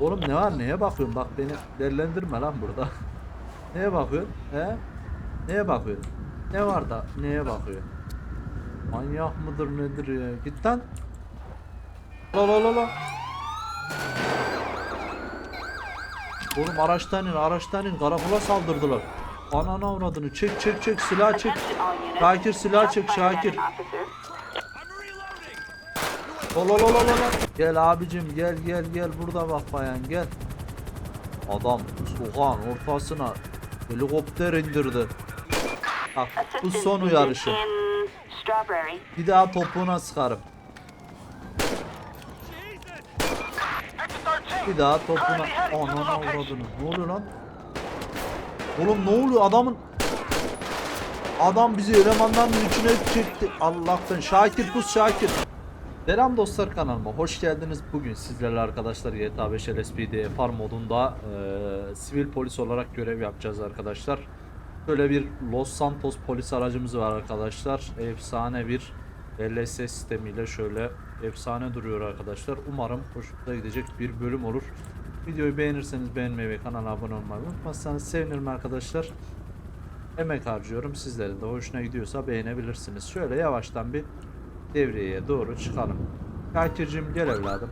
Oğlum ne var neye bakıyorsun? Bak beni dellendirme lan burada. neye bakıyorsun? He? Neye bakıyorsun? Ne var da neye bakıyorsun? Manyak mıdır nedir ya? Git lan. La la la la. Oğlum araçtan in araçtan in karakola saldırdılar. Ananı avradını çek çek çek silah çek. Şakir silah çek Şakir. La la la la la. Gel abicim gel gel gel burada bak bayan gel. Adam sokağın ortasına helikopter indirdi. Bak bu son uyarışı. Bir daha topuğuna sıkarım. Bir daha topuğuna... Ananı avradını. Ne oluyor lan? Oğlum ne oluyor adamın... Adam bizi elemanların içine çekti. Allah'tan. Şakir pus Şakir. Selam dostlar kanalıma hoş geldiniz. Bugün sizlerle arkadaşlar GTA 5 LSPD FAR modunda eee, sivil polis olarak görev yapacağız arkadaşlar. Böyle bir Los Santos polis aracımız var arkadaşlar. Efsane bir LS sistemiyle şöyle efsane duruyor arkadaşlar. Umarım hoşunuza gidecek bir bölüm olur. Videoyu beğenirseniz beğenmeyi ve kanala abone olmayı unutmazsanız sevinirim arkadaşlar. Emek harcıyorum. Sizlerin de hoşuna gidiyorsa beğenebilirsiniz. Şöyle yavaştan bir devreye doğru çıkalım. Şakir'cim gel evladım.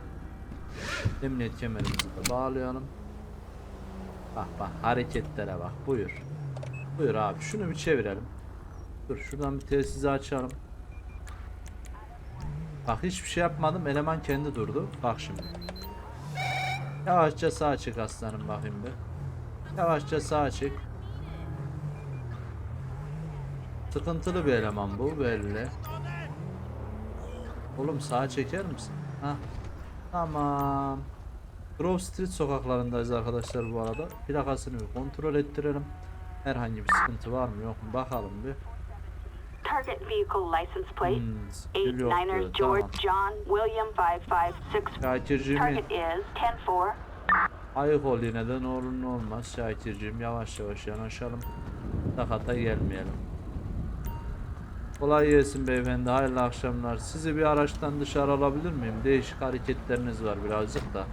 Emniyet kemerimizi de bağlayalım. Bak bak hareketlere bak buyur. Buyur abi şunu bir çevirelim. Dur şuradan bir telsizi açalım. Bak hiçbir şey yapmadım eleman kendi durdu. Bak şimdi. Yavaşça sağa çek aslanım bakayım bir. Yavaşça sağa çek. Sıkıntılı bir eleman bu belli. Oğlum sağa çeker misin? Ha. Tamam. Grove Street sokaklarındayız arkadaşlar bu arada. Plakasını bir kontrol ettirelim. Herhangi bir sıkıntı var mı yok mu bakalım bir. Target vehicle license plate. Hmm, Eight gül yok Niners diyor, George tamam. John William 556. Şakir'cim Target is 10-4. ayık ol yine de ne olur ne olmaz. Şakir'cim yavaş yavaş yanaşalım. Takata gelmeyelim. Kolay gelsin beyefendi. Hayırlı akşamlar. Sizi bir araçtan dışarı alabilir miyim? Değişik hareketleriniz var birazcık da.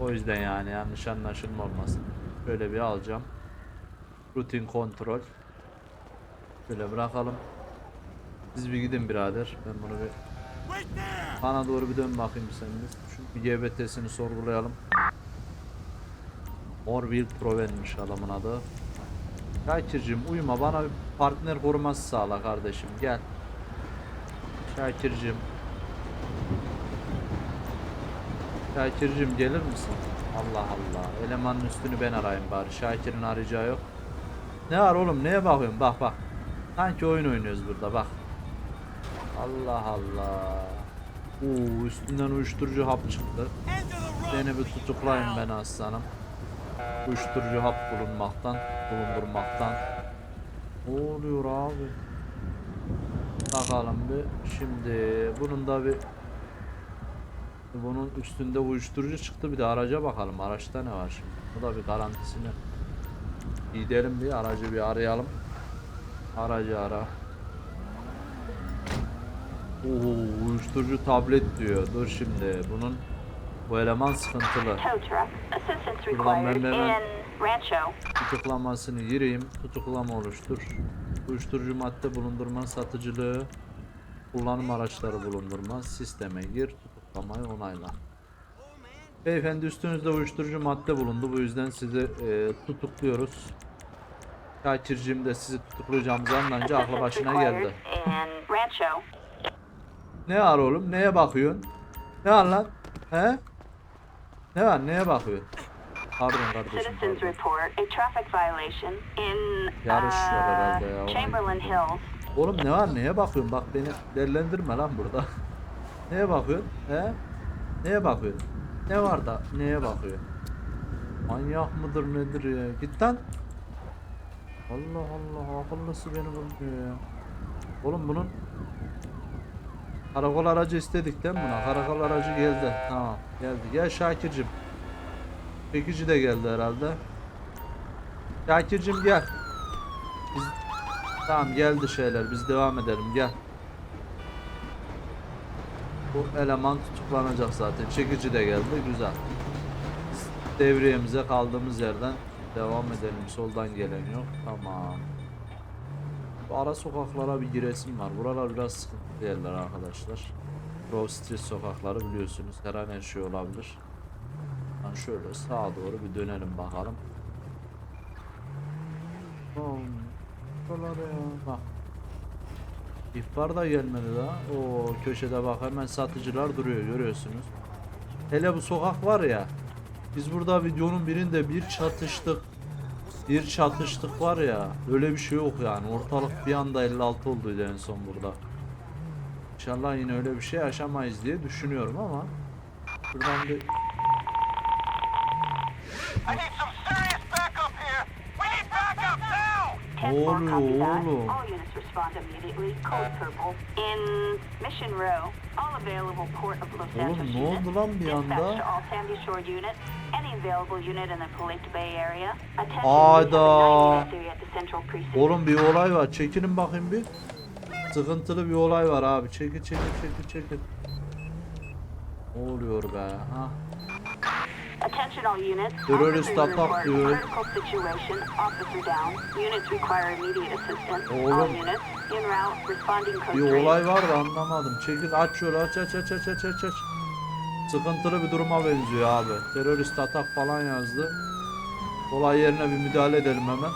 O yüzden yani yanlış anlaşılma olmasın. Böyle bir alacağım. Rutin kontrol. Şöyle bırakalım. Siz bir gidin birader. Ben bunu bir bana doğru bir dön bakayım sen de. Şu GBT'sini sorgulayalım. Orville Proven'miş adamın adı. Şakir'cim uyuma bana partner koruması sağla kardeşim gel. Şakir'cim. Şakir'cim gelir misin? Allah Allah. Elemanın üstünü ben arayayım bari. Şakir'in arayacağı yok. Ne var oğlum neye bakıyorsun? Bak bak. Sanki oyun oynuyoruz burada bak. Allah Allah. Oo üstünden uyuşturucu hap çıktı. Beni bir tutuklayın ben aslanım. Uyuşturucu hap bulunmaktan, bulundurmaktan. Ne oluyor abi? Bakalım bir. Şimdi bunun da bir bunun üstünde uyuşturucu çıktı bir de araca bakalım. Araçta ne var şimdi? Bu da bir garantisini. Gidelim bir aracı bir arayalım. Aracı ara. Oo, uyuşturucu tablet diyor. Dur şimdi bunun bu eleman sıkıntılı. Ulan ben hemen-. Tutuklamasını gireyim. Tutuklama oluştur. Uyuşturucu madde bulundurma satıcılığı. Kullanım araçları bulundurma. Sisteme gir. Tutuklamayı onayla. Beyefendi üstünüzde uyuşturucu madde bulundu. Bu yüzden sizi e, tutukluyoruz. Şakir'cim de sizi tutuklayacağımız anlayınca aklı başına geldi. Ne var oğlum? Neye bakıyorsun? Ne var lan? He? Ne var? Neye bakıyorsun? Pardon kardeşim. Citizens Pardon. report a traffic violation in Yarış var herhalde ya, uh, Chamberlain. Hills. Oğlum ne var? Neye bakıyorsun? Bak beni dellendirme lan burada. neye bakıyorsun? He? Neye bakıyorsun? Ne var da neye bakıyorsun? Manyak mıdır nedir ya? Git lan. Allah Allah akıllısı beni bulmuyor ya. Oğlum bunun Karakol aracı istedik değil mi buna? Karakol aracı geldi. Tamam geldi. Gel Şakir'cim. Çekici de geldi herhalde. Şakir'cim gel. Biz... Tamam geldi şeyler. Biz devam edelim. Gel. Bu eleman tutuklanacak zaten. Çekici de geldi. Güzel. Biz Devriyemize kaldığımız yerden devam edelim. Soldan gelen yok. Tamam. Bu ara sokaklara bir giresim var. Buralar biraz sıkıntı yerler arkadaşlar. Grove Street sokakları biliyorsunuz. Her an her şey olabilir. Ben şöyle sağa doğru bir dönelim bakalım. Tamam. Buralara ya. Bak. İhbar da gelmedi daha. O köşede bak hemen satıcılar duruyor görüyorsunuz. Hele bu sokak var ya. Biz burada videonun birinde bir çatıştık. Bir çatıştık var ya. Öyle bir şey yok yani. Ortalık bir anda 56 olduydu en son burada. İnşallah yine öyle bir şey yaşamayız diye düşünüyorum ama. Şuradan bir I need some serious backup here. We need backup now. 10 Ne 4 oluyor copy that. oğlum? Oğlum Santos ne oldu lan bir anda? To all Sandy Shore units. Any available unit in the Polito Bay area. Attention, Hayda. we have a 9 unit at the Central Precinct. Oğlum bir olay var. Çekinin bakayım bir. Sıkıntılı bir olay var abi. Çekil çekil çekil çekil. Ne oluyor be? Ha? Terörist atak diyor. Oğlum. Bir olay var da anlamadım. Çekil aç yolu aç aç aç aç aç aç aç. Sıkıntılı bir duruma benziyor abi. Terörist atak falan yazdı. Olay yerine bir müdahale edelim hemen.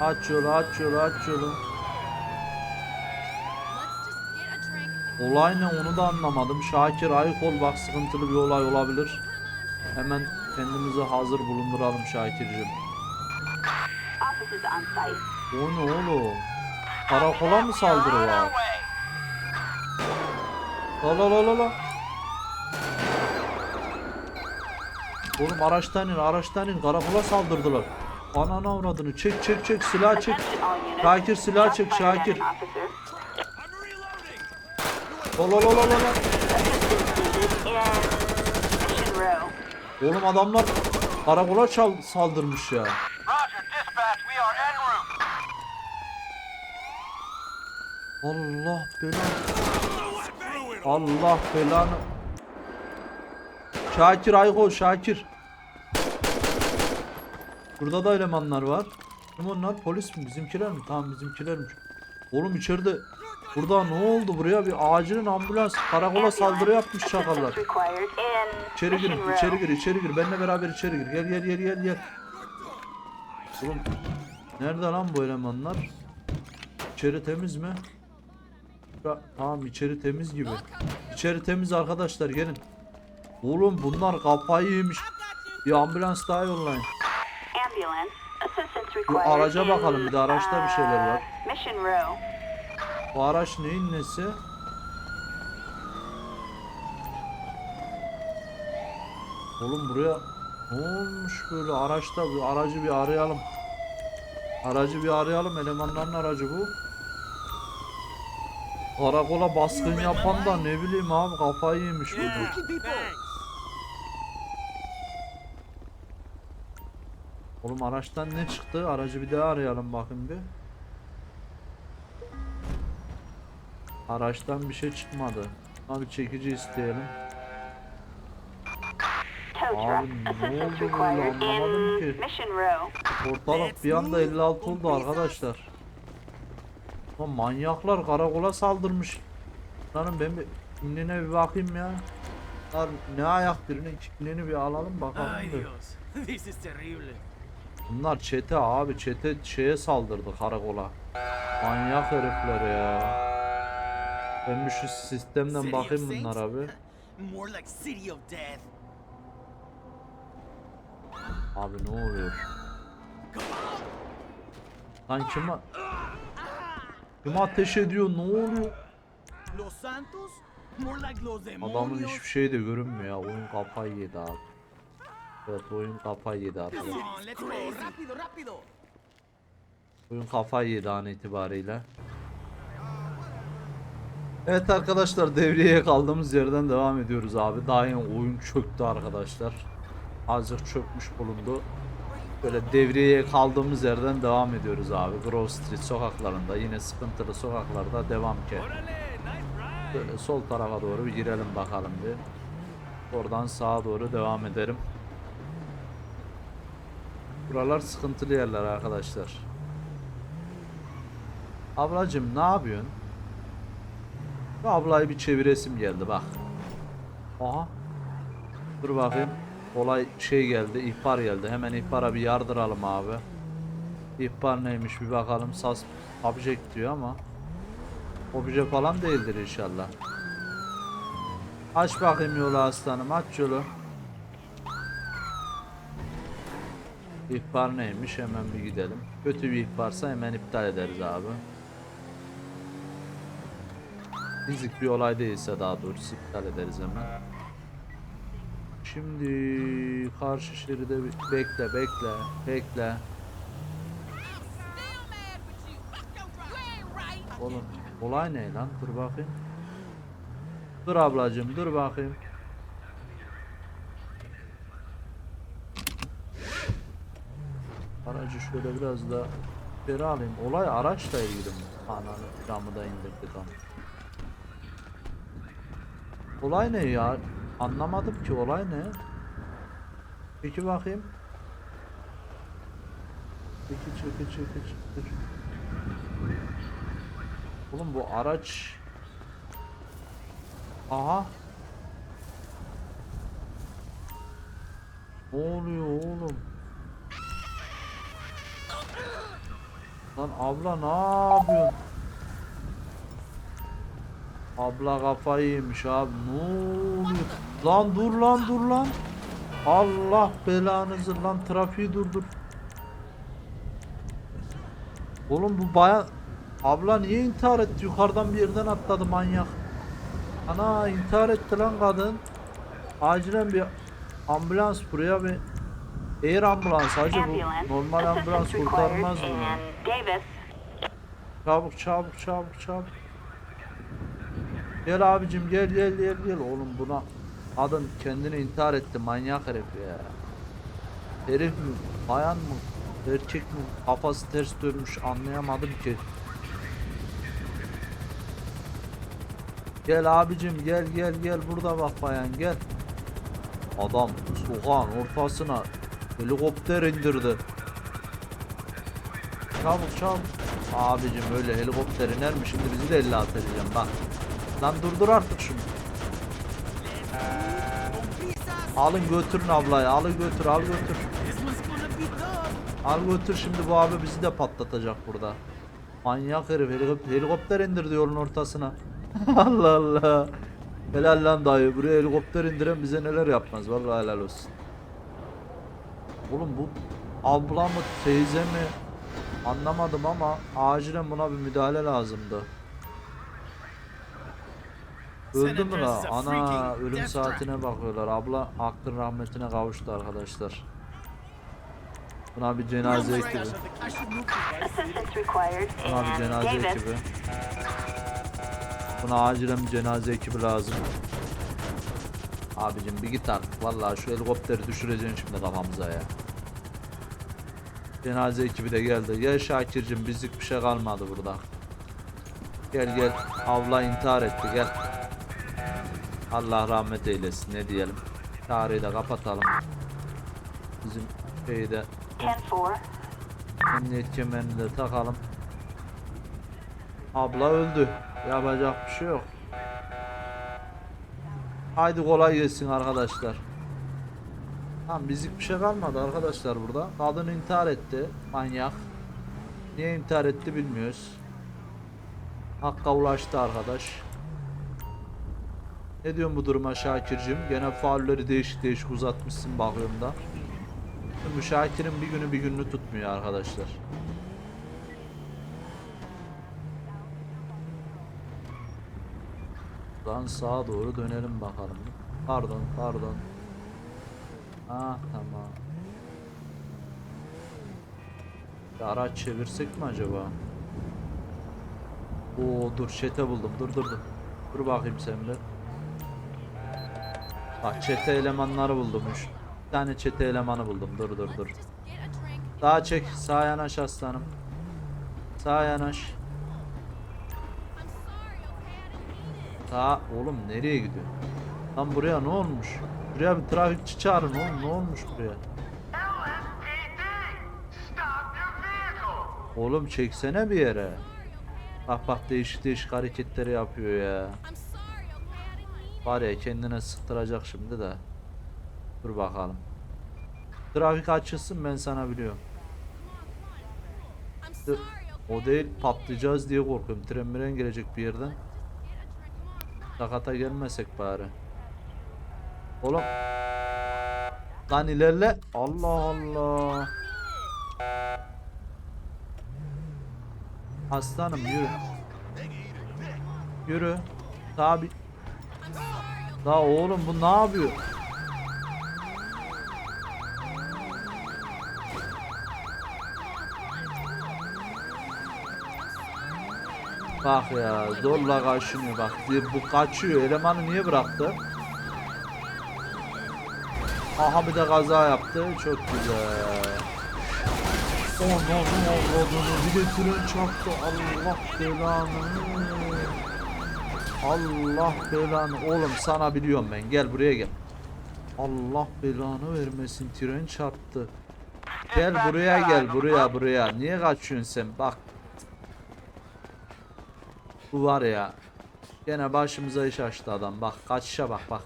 Aç yolu aç yolu aç yolu. Olay ne onu da anlamadım. Şakir Aykol bak sıkıntılı bir olay olabilir. Hemen kendimizi hazır bulunduralım Şakir'cim. O ne oğlum? Karakola mı way. La la la la la. Oğlum araçtan in araçtan in karakola saldırdılar. Ananı avradını çek çek çek silah çek. Şakir silah çek Şakir. La la la la la. Oğlum adamlar karakola çal saldırmış ya. Allah belanı. Allah belanı. Şakir Aykol Şakir. Burada da elemanlar var. Kim onlar? Polis mi? Bizimkiler mi? Tamam bizimkilermiş. Oğlum içeride burada ne oldu buraya bir acilin ambulans karakola saldırı yapmış çakallar. İçeri gir, içeri gir, içeri gir. Benimle beraber içeri gir. Gel gel gel gel gel. Oğlum nerede lan bu elemanlar? İçeri temiz mi? Ya, tamam içeri temiz gibi. İçeri temiz arkadaşlar gelin. Oğlum bunlar kafayı yemiş. Bir ambulans daha yollayın. Bu araca bakalım bir de araçta bir şeyler var. uh. Bu araç neyin nesi? Oğlum buraya ne olmuş böyle araçta bir aracı bir arayalım. Aracı bir arayalım elemanların aracı bu. Karakola baskın yapan da ne bileyim abi kafayı yemiş bu. Oğlum araçtan ne çıktı? Aracı bir daha arayalım bakın bir. Araçtan bir şey çıkmadı. Abi çekici isteyelim. Abi, ne oldu böyle? Anlamadım ki. Ortalık bir anda 56 oldu arkadaşlar. Lan manyaklar karakola saldırmış. Lan ben bir kimliğine bir bakayım ya. Lan ne ayak birinin kimliğini bir alalım bakalım. Bunlar çete abi çete şeye saldırdı karakola. Manyak herifler ya. Ben bir şu sistemden bakayım bunlar abi. Abi ne oluyor? Lan kim kim ateş ediyor ne oluyor? Adamın hiçbir şey de görünmüyor ya. Oyun kafayı yedi abi. Evet oyun kafayı yedi arkadaşlar. Oyun kafayı yedi an itibariyle. Evet arkadaşlar devreye kaldığımız yerden devam ediyoruz abi. Daha yeni oyun çöktü arkadaşlar. Azıcık çökmüş bulundu. Böyle devreye kaldığımız yerden devam ediyoruz abi. Grove Street sokaklarında yine sıkıntılı sokaklarda devam ki. Böyle sol tarafa doğru bir girelim bakalım bir. Oradan sağa doğru devam ederim. Buralar sıkıntılı yerler arkadaşlar. Ablacım ne yapıyorsun? Şu ablayı bir çeviresim geldi bak. Aha. Dur bakayım. Olay şey geldi, ihbar geldi. Hemen ihbara bir yardıralım abi. İhbar neymiş bir bakalım. Sas object diyor ama obje falan değildir inşallah. Aç bakayım yolu aslanım, aç yolu. İhbar neymiş hemen bir gidelim. Kötü bir ihbarsa hemen iptal ederiz abi. Fizik bir olay değilse daha doğrusu iptal ederiz hemen. Şimdi karşı şeride bir- bekle bekle bekle. Oğlum olay ne lan? Dur bakayım. Dur ablacığım dur bakayım. Aracı şöyle biraz da geri alayım. Olay araçla ilgili mi? Ananı camı da indirdik ama. Olay ne ya? Anlamadım ki olay ne? Peki bakayım. Peki çeki çeki çeki. Oğlum bu araç Aha Ne oluyor oğlum? Lan abla ne yapıyorsun? Abla kafayı yemiş abi. Ne oluyor? Lan dur lan dur lan. Allah belanızı lan trafiği durdur. Oğlum bu baya Abla niye intihar etti? Yukarıdan bir yerden atladı manyak. Ana intihar etti lan kadın. Acilen bir ambulans buraya bir Air ambulans Ambulance. bu normal ambulans kurtarmaz bunu. Çabuk çabuk çabuk çabuk. Gel abicim gel gel gel gel oğlum buna kadın kendini intihar etti manyak herif ya. Herif mi bayan mı erkek mi kafası ters dönmüş anlayamadım ki. Gel abicim gel gel gel burada bak bayan gel. Adam sokağın ortasına helikopter indirdi. Çabuk çabuk. Abicim öyle helikopter iner mi şimdi bizi de 50 atacağım bak. Lan durdur artık şunu. Alın götürün ablayı alın götür al götür. Al götür şimdi bu abi bizi de patlatacak burada. Manyak herif helikopter, helikopter indirdi yolun ortasına. Allah Allah. Helal lan dayı buraya helikopter indiren bize neler yapmaz vallahi helal olsun. Oğlum bu abla mı teyze mi anlamadım ama acilen buna bir müdahale lazımdı. Öldü mü la? Ana ölüm saatine bakıyorlar. Abla aklın rahmetine kavuştu arkadaşlar. Buna bir cenaze ekibi. Buna bir cenaze ekibi. Buna acilen bir cenaze ekibi lazım. Abicim bir git artık. Vallahi şu helikopteri düşüreceksin şimdi kafamıza ya. Cenaze ekibi de geldi. Gel Şakir'cim bizlik bir şey kalmadı burada. Gel gel. Abla intihar etti gel. Allah rahmet eylesin ne diyelim. Tarihi de kapatalım. Bizim şeyi de 10-4. Emniyet kemerini de takalım. Abla öldü. Yapacak bir şey yok. Haydi kolay gelsin arkadaşlar. Tamam bizlik bir şey kalmadı arkadaşlar burada. Kadın intihar etti. Manyak. Niye intihar etti bilmiyoruz. Hakka ulaştı arkadaş. Ne diyorsun bu duruma Şakir'cim? Gene faulleri değişik değişik uzatmışsın bakıyorum da. Müşakirin bir günü bir gününü tutmuyor arkadaşlar. Buradan sağa doğru dönelim bakalım. Pardon, pardon. Ah tamam. Bir araç çevirsek mi acaba? Oo dur çete buldum. Dur dur dur. Dur bakayım sen bir. Bak çete elemanları buldum. Üç tane çete elemanı buldum. Dur dur dur. Just get a drink. Sağa çek. Sağa yanaş aslanım. Sağa yanaş. I'm sorry, okay? I didn't mean it. Sağ oğlum nereye gidiyor? Lan buraya ne olmuş? Buraya bir trafikçi çağırın oğlum ne olmuş buraya? Oğlum çeksene bir yere. Bak bak değişik değişik hareketleri yapıyor ya. Var ya kendine sıktıracak şimdi de. Dur bakalım. Trafik açılsın ben sana biliyorum. Okay? O değil patlayacağız diye korkuyorum. Tren miren gelecek bir yerden. Sakata gelmesek bari. Oğlum. Lan ilerle. Allah Allah. Aslanım yürü. Yürü. Daha Daha oğlum bu ne yapıyor? Bak ya zorla kaçınıyor bak. Bu kaçıyor. Elemanı niye bıraktı? Aha bir de kaza yaptı. Çok güzel. Ananı avradını bir de tren çarptı. Allah belanı. Allah belanı. Oğlum sana biliyorum ben. Gel buraya gel. Allah belanı vermesin. Tren çarptı. Gel buraya gel buraya buraya. Niye kaçıyorsun sen? Bak. Bu var ya. Gene başımıza iş açtı adam. Bak kaçışa bak bak.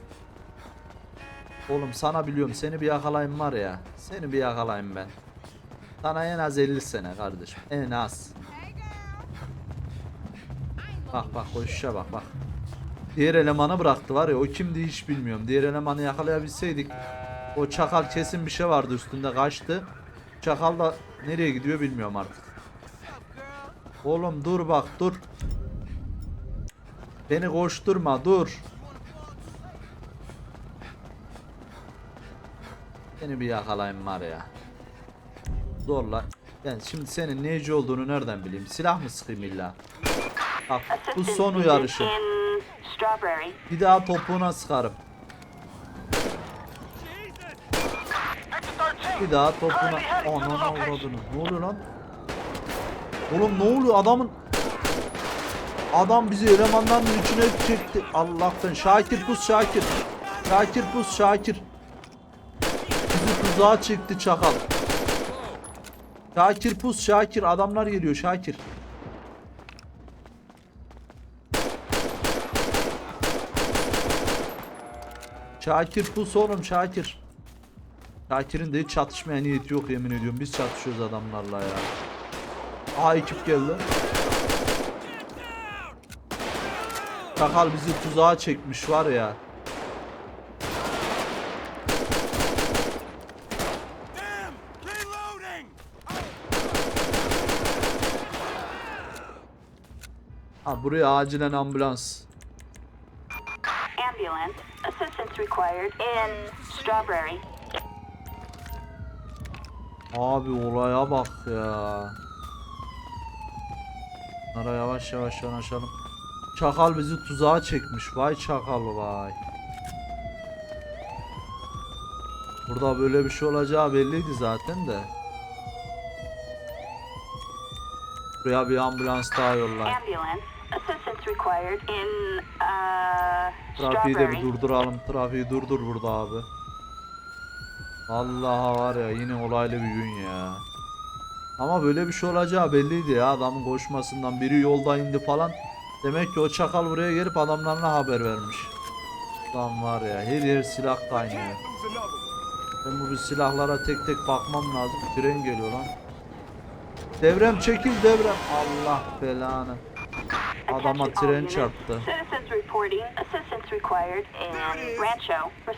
Oğlum sana biliyorum seni bir yakalayayım var ya. Seni bir yakalayayım ben. Sana en az 50 sene kardeşim. En az. Bak bak koşuşa bak bak. Diğer elemanı bıraktı var ya o kimdi hiç bilmiyorum. Diğer elemanı yakalayabilseydik. O çakal kesin bir şey vardı üstünde kaçtı. Çakal da nereye gidiyor bilmiyorum artık. Oğlum dur bak dur. Beni koşturma dur. Seni bir yakalayayım var ya. Zorla. Ben şimdi senin neyci olduğunu nereden bileyim? Silah mı sıkayım illa? Bak bu son uyarışı. Bir daha topuğuna sıkarım. Bir daha topuğuna... Ananı avradını. Ne oluyor lan? Oğlum ne oluyor adamın... Adam bizi elemanların içine çekti. Allah'tan. Şakir pus Şakir. Şakir pus Şakir. Bizi tuzağa çekti çakal. Şakir pus Şakir. Adamlar geliyor Şakir. Şakir pus oğlum Şakir. Şakir'in de hiç çatışmaya niyeti yok yemin ediyorum. Biz çatışıyoruz adamlarla ya. Aa ekip geldi. Çakal bizi tuzağa çekmiş var ya. Ha buraya acilen ambulans. Ambulance. Assistance required in Strawberry. Abi olaya bak ya. Ara yavaş yavaş yanaşalım. Çakal bizi tuzağa çekmiş. Vay çakal vay. Burada böyle bir şey olacağı belliydi zaten de. Buraya bir ambulans daha yollayın. Ambulance. Required in uh, Trafiği de bir durduralım. Trafiği durdur burada abi. Vallahi var ya yine olaylı bir gün ya. Ama böyle bir şey olacağı belliydi ya adamın koşmasından biri yolda indi falan. Demek ki o çakal buraya gelip adamlarına haber vermiş. Lan var ya her yer silah kaynıyor. Ben bu silahlara tek tek bakmam lazım. Tren geliyor lan. Devrem çekil devrem. Allah belanı. Adama tren çarptı.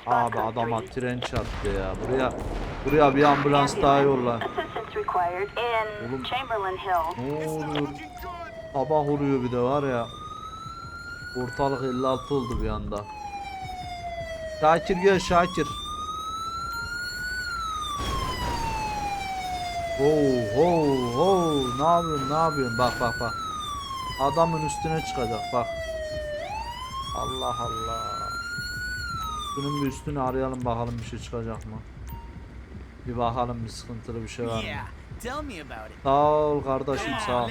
Abi adama tren çarptı ya. Buraya buraya bir ambulans daha yolla. Oğlum. Chamberlain Hill. Ne oluyor? Sabah oluyor bir de var ya. Ortalık 56 oldu bir anda. Şakir gel Şakir. Oh oh oh ne yapıyorsun ne yapıyorsun bak bak bak. Adamın üstüne çıkacak bak. Allah Allah. Bunun bir üstünü arayalım bakalım bir şey çıkacak mı? Bir bakalım bir sıkıntılı bir şey var mı? Sağ ol kardeşim sağ ol.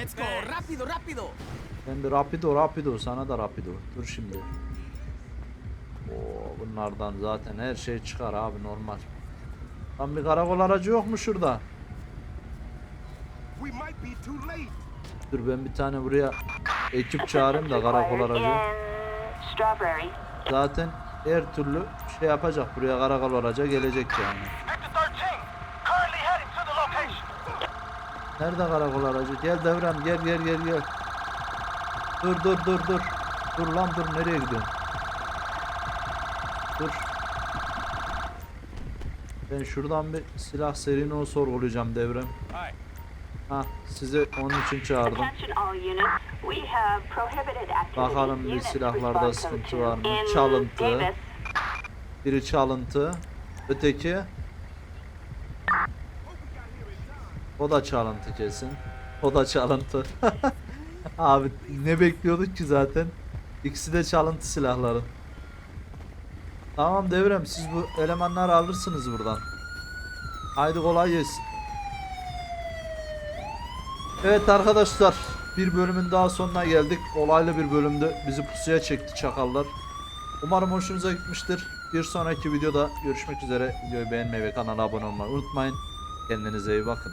Ben de rapido rapido sana da rapido. Dur şimdi. Bunlardan zaten her şey çıkar abi normal. Lan bir karakol aracı yok mu şurada? We might be too late. Dur ben bir tane buraya ekip çağırayım da karakol aracı. Zaten her türlü şey yapacak buraya karakol aracı gelecek yani. Victor 13, currently heading to the location. Nerede karakol aracı? Gel Devrem gel gel gel gel. Dur dur dur dur. Dur lan dur nereye gidiyorsun? Dur. Ben şuradan bir silah serini o sorgulayacağım Devrem. Hi. Ha sizi onun için çağırdım. Bakalım bir silahlarda sıkıntı var mı? Çalıntı. Biri çalıntı. Öteki. O da çalıntı kesin. O da çalıntı. Abi ne bekliyorduk ki zaten? İkisi de çalıntı silahların. Tamam devrem siz bu elemanları alırsınız buradan. Haydi kolay gelsin. Evet arkadaşlar bir bölümün daha sonuna geldik. Olaylı bir bölümdü. Bizi pusuya çekti çakallar. Umarım hoşunuza gitmiştir. Bir sonraki videoda görüşmek üzere. Videoyu beğenmeyi ve kanala abone olmayı unutmayın. Kendinize iyi bakın.